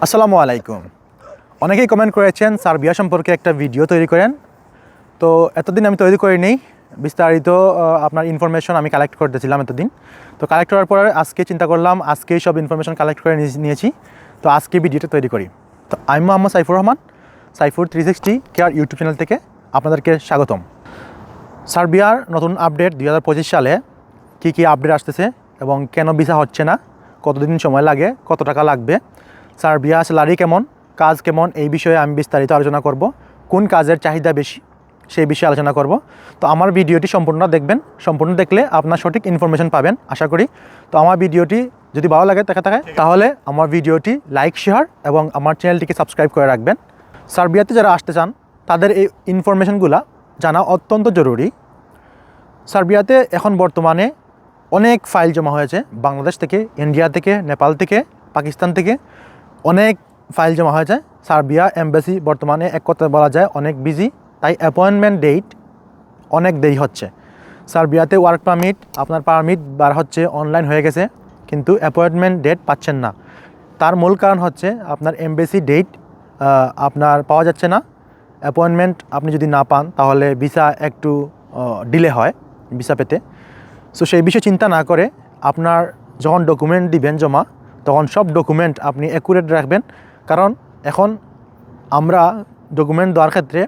আসসালামু আলাইকুম। অনেকেই কমেন্ট করেছেন সার্বিয়া সম্পর্কে একটা ভিডিও তৈরি করেন। তো এতদিন আমি তৈরি করিনি। বিস্তারিত আপনার ইনফরমেশন আমি কালেক্ট করতেছিলাম এতদিন। তো কালেক্ট করার পরে আজকে চিন্তা করলাম, আজকেই সব ইনফরমেশন কালেক্ট করে নিয়ে- নিয়েছি। তো আজকে ভিডিওটা তৈরি করি। তো আমি Mohammad Saifur Rahman, Saifur three sixty care YouTube channel থেকে আপনাদেরকে স্বাগতম। সার্বিয়ার নতুন আপডেট দু হাজার পঁচিশ সালে কী কী আপডেট আসতেছে এবং কেন ভিসা হচ্ছে না, কতদিন সময় লাগে, কত টাকা লাগবে সার্বিয়া স্যালারি কেমন, কাজ কেমন, এই বিষয়ে আমি বিস্তারিত আলোচনা করব। কোন কাজের চাহিদা বেশি, সেই বিষয়ে আলোচনা করব। তো আমার ভিডিওটি সম্পূর্ণ দেখবেন, সম্পূর্ণ দেখলে আপনার সঠিক ইনফরমেশন পাবেন, আশা করি। তো আমার ভিডিওটি যদি ভালো লাগে দেখা থাকে তাহলে আমার ভিডিওটি লাইক শেয়ার এবং আমার চ্যানেলটিকে সাবস্ক্রাইব করে রাখবেন। সার্বিয়াতে যারা আসতে চান, তাদের এই ইনফরমেশনগুলো জানা অত্যন্ত জরুরি। সার্বিয়াতে এখন বর্তমানে অনেক ফাইল জমা হয়েছে, বাংলাদেশ থেকে ইন্ডিয়া থেকে নেপাল থেকে পাকিস্তান থেকে। অনেক ফাইল জমা হয়েছে। সার্বিয়া এমবাসি বর্তমানে এক কথায় বলা যায় অনেক বিজি তাই অ্যাপয়েন্টমেন্ট ডেট অনেক দেরি হচ্ছে। সার্বিয়াতে ওয়ার্ক পারমিট আপনার পারমিট বার হচ্ছে অনলাইন হয়ে গেছে, কিন্তু অ্যাপয়েন্টমেন্ট ডেট পাচ্ছেন না। তার মূল কারণ হচ্ছে আপনার এমবেসি ডেট আপনার পাওয়া যাচ্ছে না। অ্যাপয়েন্টমেন্ট আপনি যদি না পান, তাহলে ভিসা একটু ডিলে হয় ভিসা পেতে। সো সেই বিষয়ে চিন্তা না করে আপনার যখন ডকুমেন্ট দিবেন জমা তখন সব ডকুমেন্ট আপনি অ্যাকুরেট রাখবেন। কারণ এখন আমরা ডকুমেন্ট দেওয়ার ক্ষেত্রে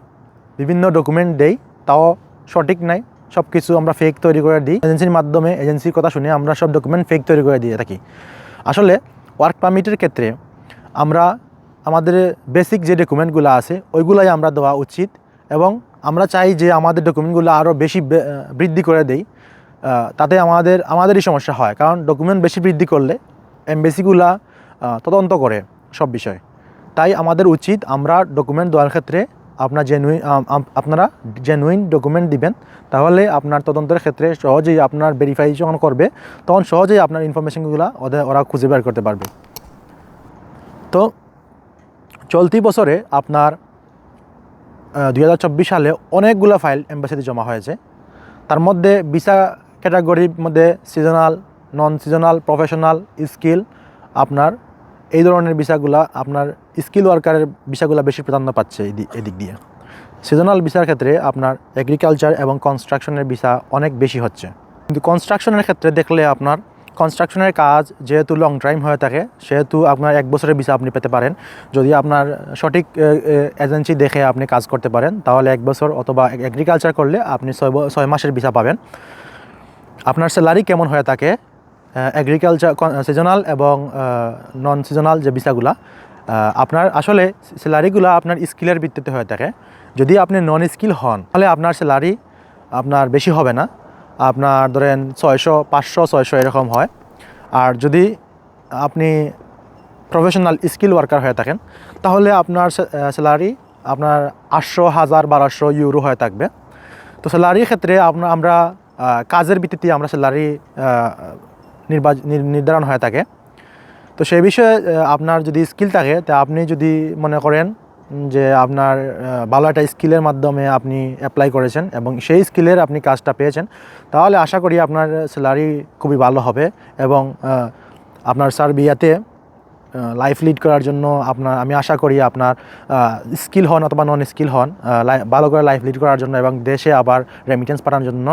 বিভিন্ন ডকুমেন্ট দেই, তাও সঠিক নাই। সব কিছু আমরা ফেক তৈরি করে দিই। এজেন্সির মাধ্যমে এজেন্সির কথা শুনে আমরা সব ডকুমেন্ট ফেক তৈরি করে দিয়ে থাকি। আসলে ওয়ার্ক পারমিটের ক্ষেত্রে আমরা আমাদের বেসিক যে ডকুমেন্টগুলো আছে, ওইগুলাই আমরা দেওয়া উচিত এবং আমরা চাই যে আমাদের ডকুমেন্টগুলো আরও বেশি বৃদ্ধি করে দেই। তাতে আমাদের, আমাদেরই সমস্যা হয়। কারণ ডকুমেন্ট বেশি বৃদ্ধি করলে এমবেসিগুলা তদন্ত করে সব বিষয়। তাই আমাদের উচিত আমরা ডকুমেন্ট দেওয়ার ক্ষেত্রে আপনার জেনুইন আপনারা জেনুইন ডকুমেন্ট দিবেন। তাহলে আপনার তদন্তের ক্ষেত্রে সহজেই আপনার ভেরিফাই যখন করবে। তখন সহজেই আপনার ইনফরমেশনগুলো ওদের ওরা খুঁজে বের করতে পারবে। তো চলতি বছরে আপনার দু হাজার চব্বিশ সালে অনেকগুলো ফাইল এম্বাসিতে জমা হয়েছে। তার মধ্যে ভিসা ক্যাটাগরির মধ্যে seasonal non seasonal professional skill আপনার এই ধরনের ভিসাগুলা আপনার স্কিল ওয়ার্কারের ভিসাগুলো বেশি প্রাধান্য পাচ্ছে এদিক দিয়ে। সিজনাল ভিসার ক্ষেত্রে আপনার এগ্রিকালচার এবং কনস্ট্রাকশনের ভিসা অনেক বেশি হচ্ছে। কিন্তু কনস্ট্রাকশনের ক্ষেত্রে দেখলে আপনার কনস্ট্রাকশনের কাজ যেহেতু লং টাইম হয়ে থাকে, সেহেতু আপনার এক বছরের ভিসা আপনি পেতে পারেন। যদি আপনার সঠিক এজেন্সি দেখে আপনি কাজ করতে পারেন, তাহলে এক বছর অথবা এগ্রিকালচার করলে আপনি ছয় ছয় মাসের ভিসা পাবেন। আপনার স্যালারি কেমন হয়ে থাকে? এগ্রিকালচার সিজনাল এবং নন সিজনাল যে ভিসাগুলা আপনার আসলে স্যালারিগুলো আপনার স্কিলের ভিত্তিতে হয়ে থাকে। যদি আপনি নন স্কিল হন, তাহলে আপনার স্যালারি আপনার বেশি হবে না। আপনার ধরেন ছয়শো, পাঁচশো, ছয়শো এরকম হয়। আর যদি আপনি প্রফেশনাল স্কিল ওয়ার্কার হয়ে থাকেন, তাহলে আপনার স্যালারি আপনার আটশো, হাজার, বারোশো ইউরো হয়ে থাকবে। তো স্যালারির ক্ষেত্রে আমরা কাজের ভিত্তিতে আমরা স্যালারি নির্বাচন নির্ধারণ হয়ে থাকে তো সেই বিষয়ে আপনার যদি স্কিল থাকে, তা আপনি যদি মনে করেন যে আপনার ভালো একটা স্কিলের মাধ্যমে আপনি অ্যাপ্লাই করেছেন এবং সেই স্কিলের আপনি কাজটা পেয়েছেন, তাহলে আশা করি আপনার স্যালারি খুবই ভালো হবে এবং আপনার সার্বিয়াতে লাইফ লিড করার জন্য আপনার, আমি আশা করি আপনার স্কিল হন অথবা নন স্কিল হন ভালো করে লাইফ লিড করার জন্য এবং দেশে আবার রেমিটেন্স পাঠানোর জন্য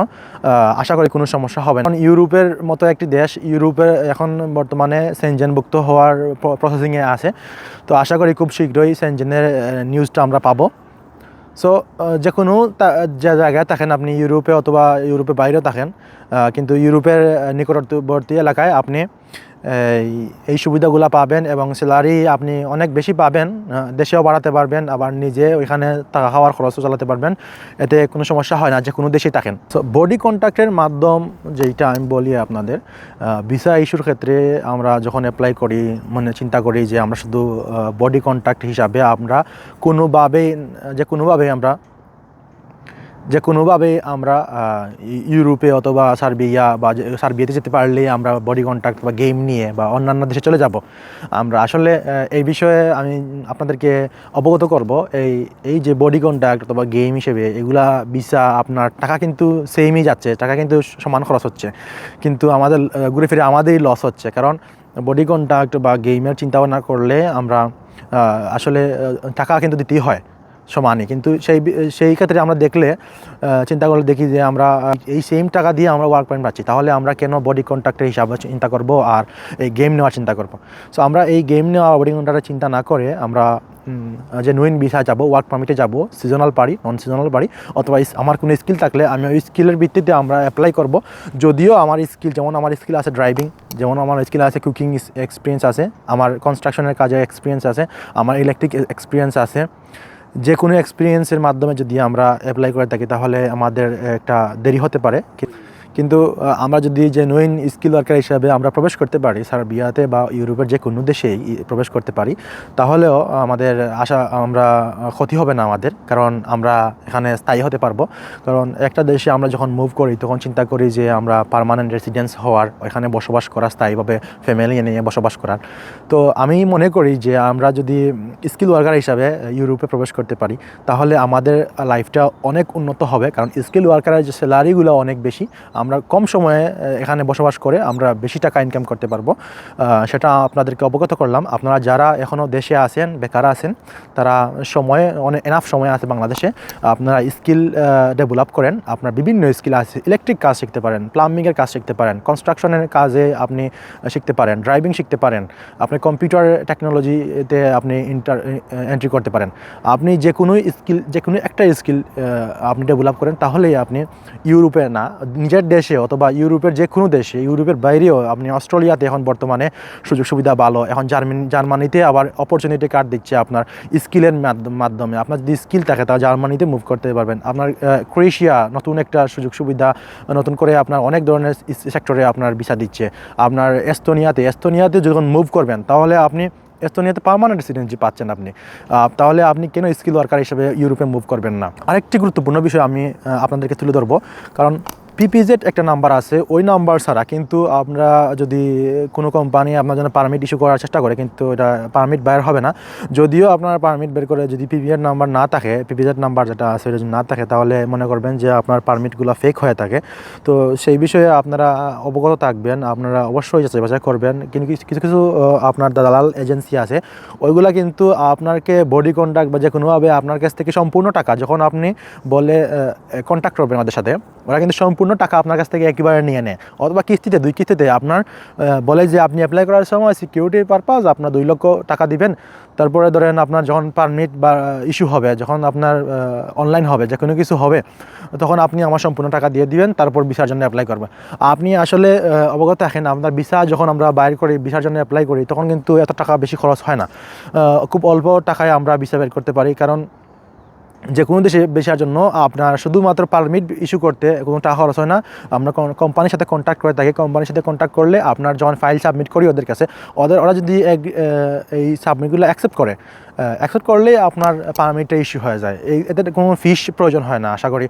আশা করি কোনো সমস্যা হবে না। ইউরোপের মতো একটি দেশ, ইউরোপে এখন বর্তমানে সেনজেনভুক্ত হওয়ার প্রসেসিংয়ে আছে। তো আশা করি খুব শীঘ্রই সেনজেনের নিউজটা আমরা পাবো। সো যে কোনো যে জায়গায় থাকেন আপনি, ইউরোপে অথবা ইউরোপের বাইরেও থাকেন কিন্তু ইউরোপের নিকটবর্তী এলাকায় আপনি এই সুবিধাগুলো পাবেন এবং স্যালারি আপনি অনেক বেশি পাবেন দেশেও বাড়াতে পারবেন, আবার নিজে ওইখানে টাকা খাওয়ার খরচও চালাতে পারবেন। এতে কোনো সমস্যা হয় না, যে কোনো দেশেই থাকেন। সো বডি কন্ট্যাক্টের মাধ্যম যেইটা আমি বলি আপনাদের ভিসা ইস্যুর ক্ষেত্রে আমরা যখন অ্যাপ্লাই করি মানে চিন্তা করি যে আমরা শুধু বডি কন্ট্যাক্ট হিসাবে আমরা কোনোভাবেই, যে কোনোভাবেই আমরা যে কোনোভাবে আমরা ইউরোপে অথবা সার্বিয়া বা সার্বিয়াতে যেতে পারলে আমরা বডি কন্ট্যাক্ট বা গেম নিয়ে বা অন্যান্য দেশে চলে যাব। আমরা আসলে এই বিষয়ে আমি আপনাদেরকে অবগত করব। এই এই যে বডি কন্ট্যাক্ট অথবা গেম হিসেবে এগুলা ভিসা আপনার টাকা কিন্তু সেমই যাচ্ছে, টাকা কিন্তু সমান খরচ হচ্ছে। কিন্তু আমাদের ঘুরে ফিরে আমাদেরই লস হচ্ছে। কারণ বডি কন্ট্যাক্ট বা গেমের চিন্তা ভাবনা করলে আমরা আসলে টাকা কিন্তু দিতেই হয়। সমানই। কিন্তু সেই সেই ক্ষেত্রে আমরা দেখলে চিন্তা করলে দেখি যে আমরা এই সেম টাকা দিয়ে আমরা ওয়ার্ক পয়েন্ট পাচ্ছি। তাহলে আমরা কেন বডি কন্ট্রাক্টের হিসাবে চিন্তা করব আর এই গেম নেওয়ার চিন্তা করব? সো আমরা এই গেম নেওয়া বডি কন্ট্রাক্টের চিন্তা না করে আমরা যে নুইন ভিসা যাব ওয়ার্ক পারমিটে যাব সিজনাল পারি নন সিজনাল পারি, অথবা আমার কোনো স্কিল থাকলে আমি ওই স্কিলের ভিত্তিতে আমরা অ্যাপ্লাই করব। যদিও আমার স্কিল যেমন আমার স্কিল আছে ড্রাইভিং যেমন আমার স্কিল আছে কুকিং এক্সপিরিয়েন্স আছে, আমার কনস্ট্রাকশনের কাজে এক্সপিরিয়েন্স আছে, আমার ইলেকট্রিক এক্সপিরিয়েন্স আছে যে কোনো এক্সপিরিয়েন্সের মাধ্যমে যদি আমরা অ্যাপ্লাই করে থাকি, তাহলে আমাদের একটা দেরি হতে পারে। কিন্তু আমরা যদি যে নইন স্কিল ওয়ার্কার হিসাবে আমরা প্রবেশ করতে পারি, সার্বিয়াতে বা ইউরোপের যে কোনো দেশেই প্রবেশ করতে পারি, তাহলেও আমাদের আশা, আমরা ক্ষতি হবে না আমাদের। কারণ আমরা এখানে স্থায়ী হতে পারব। কারণ একটা দেশে আমরা যখন মুভ করি, তখন চিন্তা করি যে আমরা পার্মানেন্ট রেসিডেন্স হওয়ার এখানে বসবাস করা, স্থায়ীভাবে ফ্যামিলি নিয়ে বসবাস করার। তো আমি মনে করি যে আমরা যদি স্কিল ওয়ার্কার হিসাবে ইউরোপে প্রবেশ করতে পারি, তাহলে আমাদের লাইফটা অনেক উন্নত হবে। কারণ স্কিল ওয়ার্কারের যে স্যালারিগুলো অনেক বেশি আমরা কম সময়ে এখানে বসবাস করে আমরা বেশি টাকা ইনকাম করতে পারব। সেটা আপনাদেরকে অবগত করলাম। আপনারা যারা এখনও দেশে আছেন, বেকার আছেন, তারা সময়ে অনেক এনাফ সময় আছে বাংলাদেশে, আপনারা স্কিল ডেভেলপ করেন। আপনার বিভিন্ন স্কিল আছে। ইলেকট্রিক কাজ শিখতে পারেন প্লাম্বিংয়ের কাজ শিখতে পারেন কনস্ট্রাকশনের কাজে আপনি শিখতে পারেন ড্রাইভিং শিখতে পারেন। আপনি কম্পিউটার টেকনোলজিতে আপনি ইন্টার এন্ট্রি করতে পারেন। আপনি যে কোনো স্কিল যে কোনো একটা স্কিল আপনি ডেভেলপ করেন, তাহলেই আপনি ইউরোপে না, নিজের দেশে অথবা ইউরোপের যে কোনো দেশে, ইউরোপের বাইরেও আপনি অস্ট্রেলিয়াতে এখন বর্তমানে সুযোগ সুবিধা ভালো। এখন জার্মানি জার্মানিতে আবার অপরচুনিটি কার্ড দিচ্ছে আপনার স্কিলের মাধ্যমে। আপনার যদি স্কিল থাকে, তাহলে জার্মানিতে মুভ করতে পারবেন। আপনার ক্রোয়েশিয়া নতুন একটা সুযোগ সুবিধা নতুন করে আপনার অনেক ধরনের সেক্টরে আপনার ভিসা দিচ্ছে। আপনার এস্তোনিয়াতে এস্তোনিয়াতে যখন মুভ করবেন, তাহলে আপনি এস্তোনিয়াতে পার্মানেন্ট রেসিডেন্সি পাচ্ছেন আপনি। তাহলে আপনি কেন স্কিল ওয়ার্কার হিসেবে ইউরোপে মুভ করবেন না? আরেকটি গুরুত্বপূর্ণ বিষয় আমি আপনাদেরকে তুলে ধরবো। কারণ পিপিজেড একটা নাম্বার আছে। ওই নাম্বার ছাড়া কিন্তু আমরা যদি কোনো কোম্পানি আপনার জন্য পারমিট ইস্যু করার চেষ্টা করে, কিন্তু এটা পারমিট বাইর হবে না। যদিও আপনার পারমিট বের করে যদি পিপিএড নাম্বার না থাকে পিপিজেড নাম্বার যেটা আছে যদি না থাকে, তাহলে মনে করবেন যে আপনার পারমিটগুলো ফেক হয়ে থাকে। তো সেই বিষয়ে আপনারা অবগত থাকবেন, আপনারা অবশ্যই যাচাই বাছাই করবেন। কিন্তু কিছু কিছু কিছু আপনার দালাল এজেন্সি আছে, ওইগুলা কিন্তু আপনাকে বডি কন্ট্যাক্ট বা যে কোনোভাবে আপনার কাছ থেকে সম্পূর্ণ টাকা, যখন আপনি বলে কন্ট্যাক্ট করবেন আমাদের সাথে ওরা কিন্তু সম্পূর্ণ টাকা আপনার কাছ থেকে একেবারে নিয়ে নেয়। অথবা কিস্তিতে, দুই কিস্তিতে আপনার বলে যে আপনি অ্যাপ্লাই করার সময় সিকিউরিটির পারপাস আপনার দুই লক্ষ টাকা দিবেন। তারপরে ধরেন আপনার যখন পারমিট বা ইস্যু হবে, যখন আপনার অনলাইন হবে যে কোনো কিছু হবে, তখন আপনি আমার সম্পূর্ণ টাকা দিয়ে দিবেন, তারপর ভিসার জন্য অ্যাপ্লাই করবেন আপনি আসলে অবগত থাকেন, আপনার ভিসা যখন আমরা বাইর করি ভিসার জন্য অ্যাপ্লাই করি, তখন কিন্তু এত টাকা বেশি খরচ হয় না। খুব অল্প টাকায় আমরা ভিসা বের করতে পারি, কারণ যে কোনো দেশে বেসার জন্য আপনার শুধুমাত্র পারমিট ইস্যু করতে কোনো টাকা খরচ হয় না। আমরা কোম্পানির সাথে কন্ট্যাক্ট করে থাকি। কোম্পানির সাথে কন্ট্যাক্ট করলে আপনার যখন ফাইল সাবমিট করি ওদের কাছে, ওদের ওরা যদি এই সাবমিটগুলো অ্যাকসেপ্ট করে অ্যাকসেপ্ট করলে আপনার পারমিটটা ইস্যু হয়ে যায়। এই এতে কোনো ফিস প্রয়োজন হয় না, আশা করি।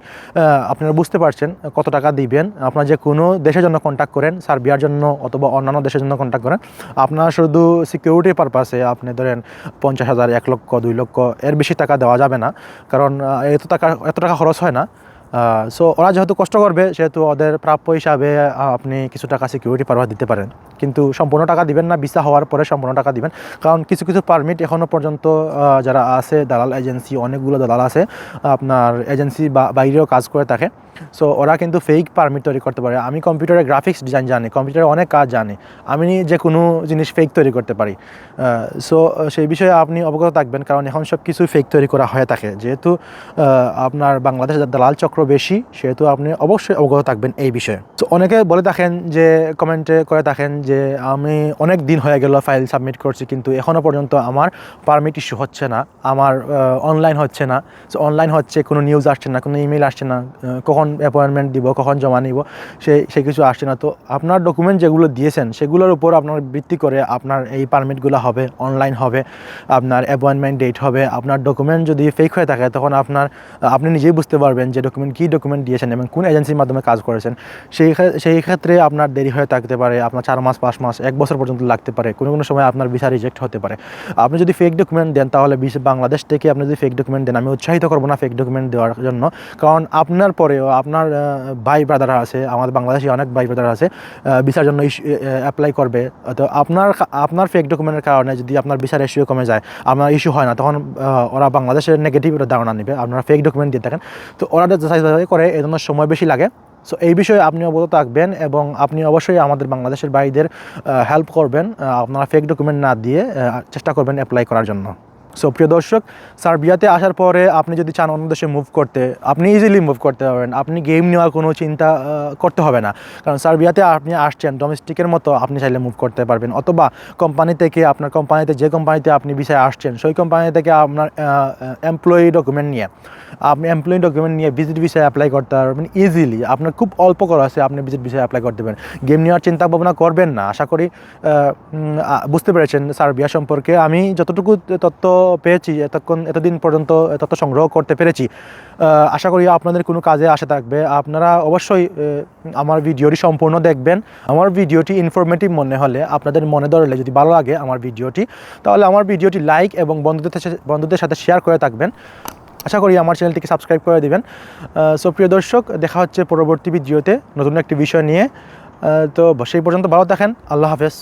আপনারা বুঝতে পারছেন কত টাকা দিবেন। আপনার যে কোনো দেশের জন্য কন্ট্যাক্ট করেন, সার্বিয়ার জন্য অথবা অন্যান্য দেশের জন্য কন্ট্যাক্ট করেন। আপনার শুধু সিকিউরিটি পারপাসে আপনি ধরেন পঞ্চাশ হাজার, এক লক্ষ, দুই লক্ষ, এর বেশি টাকা দেওয়া যাবে না। কারণ এত টাকা এত টাকা খরচ হয় না। সো ওরা যেহেতু কষ্ট করবে, সেহেতু ওদের প্রাপ্য হিসাবে আপনি কিছু টাকা সিকিউরিটি পারভার দিতে পারেন। কিন্তু সম্পূর্ণ টাকা দিবেন না বিসা হওয়ার পরে সম্পূর্ণ টাকা দিবেন। কারণ কিছু কিছু পারমিট এখনও পর্যন্ত যারা আছে, দালাল এজেন্সি অনেকগুলো দালাল আছে, আপনার এজেন্সি বা বাইরেও কাজ করে থাকে। সো ওরা কিন্তু ফেক পারমিট তৈরি করতে পারে। আমি কম্পিউটারে গ্রাফিক্স ডিজাইন জানি কম্পিউটারে অনেক কাজ জানি। আমি যে কোনো জিনিস ফেক তৈরি করতে পারি। সো সেই বিষয়ে আপনি অবগত থাকবেন, কারণ এখন সব কিছু ফেক তৈরি করা হয়ে থাকে। যেহেতু আপনার বাংলাদেশের দালাল চক্র বেশি, সেহেতু আপনি অবশ্যই অবগত থাকবেন এই বিষয়ে। তো অনেকে বলে থাকেন যে কমেন্টে করে থাকেন যে, আমি অনেক দিন হয়ে গেল ফাইল সাবমিট করছি, কিন্তু এখনও পর্যন্ত আমার পারমিট ইস্যু হচ্ছে না। আমার অনলাইন হচ্ছে না। অনলাইন হচ্ছে, কোনো নিউজ আসছে না, কোনো ইমেল আসছে না। কখন অ্যাপয়েন্টমেন্ট দিব, কখন জমা নিব সেই সে কিছু আসছে না। তো আপনার ডকুমেন্ট যেগুলো দিয়েছেন, সেগুলোর উপর আপনার ভিত্তি করে আপনার এই পারমিটগুলো হবে অনলাইন হবে, আপনার অ্যাপয়েন্টমেন্ট ডেট হবে, আপনার ডকুমেন্ট যদি ফেক হয়ে থাকে, তখন আপনার, আপনি নিজেই বুঝতে পারবেন যে ডকুমেন্ট কী ডকুমেন্ট দিয়েছেন এবং কোন এজেন্সির মাধ্যমে কাজ করেছেন। সেই সেই ক্ষেত্রে আপনার দেরি হয়ে থাকতে পারে, আপনার চার মাস, পাঁচ মাস, এক বছর পর্যন্ত লাগতে পারে, কোনো কোনো সময় আপনার ভিসা রিজেক্ট হতে পারে। আপনি যদি ফেক ডকুমেন্ট দেন, তাহলে বাংলাদেশ থেকে আপনি যদি ফেক ডকুমেন্ট দেন, আমি উৎসাহিত করব না ফেক ডকুমেন্ট দেওয়ার জন্য, কারণ আপনার পরেও আপনার ভাই ব্রাদার আছে, আমাদের বাংলাদেশি অনেক ভাই ব্রাদার আছে ভিসার জন্য অ্যাপ্লাই করবে। তো আপনার আপনার ফেক ডকুমেন্টের কারণে যদি আপনার ভিসার ইস্যু কমে যায়, আপনার ইস্যু হয় না, তখন ওরা বাংলাদেশের নেগেটিভ ধারণা নেবে, আপনারা ফেক ডকুমেন্ট দিয়ে থাকেন। তো ওরা যাচাই করে, এই জন্য সময় বেশি লাগে। সো এই বিষয়ে আপনি অবগত থাকবেন এবং আপনি অবশ্যই আমাদের বাংলাদেশের ভাইদের হেল্প করবেন আপনারা ফেক ডকুমেন্ট না দিয়ে চেষ্টা করবেন অ্যাপ্লাই করার জন্য। সো প্রিয় দর্শক, সার্বিয়াতে আসার পরে আপনি যদি চান অন্য দেশে মুভ করতে, আপনি ইজিলি মুভ করতে পারবেন আপনি গেম নেওয়ার কোনো চিন্তা করতে হবে না। কারণ সার্বিয়াতে আপনি আসছেন ডোমেস্টিকের মতো আপনি চাইলে মুভ করতে পারবেন। অথবা কোম্পানি থেকে আপনার কোম্পানিতে যে কোম্পানিতে আপনি বিষয়ে আসছেন, সেই কোম্পানি থেকে আপনার এমপ্লয়ি ডকুমেন্ট নিয়ে, আপনি এমপ্লয়ি ডকুমেন্ট নিয়ে ভিজিট বিষয়ে অ্যাপ্লাই করতে পারবেন ইজিলি আপনার খুব অল্প করা আছে, আপনি ভিজিট বিষয়ে অ্যাপ্লাই করতে পারেন গেম নেওয়ার চিন্তা ভাবনা করবেন না। আশা করি বুঝতে পেরেছেন সার্বিয়া সম্পর্কে। আমি যতটুকু তথ্য পেয়েছি, এতক্ষণ, এতদিন পর্যন্ত তথ্য সংগ্রহ করতে পেরেছি। আশা করি আপনাদের কোনো কাজে আসে থাকবে। আপনারা অবশ্যই আমার ভিডিওটি সম্পূর্ণ দেখবেন। আমার ভিডিওটি ইনফরমেটিভ মনে হলে আপনাদের মনে ধরলে যদি ভালো লাগে আমার ভিডিওটি, তাহলে আমার ভিডিওটি লাইক এবং বন্ধুদের বন্ধুদের সাথে শেয়ার করে থাকবেন। আশা করি আমার চ্যানেলটিকে সাবস্ক্রাইব করে দেবেন। সো প্রিয় দর্শক, দেখা হচ্ছে পরবর্তী ভিডিওতে নতুন একটি বিষয় নিয়ে। তো সেই পর্যন্ত ভালো থাকেন। আল্লাহ হাফেজ।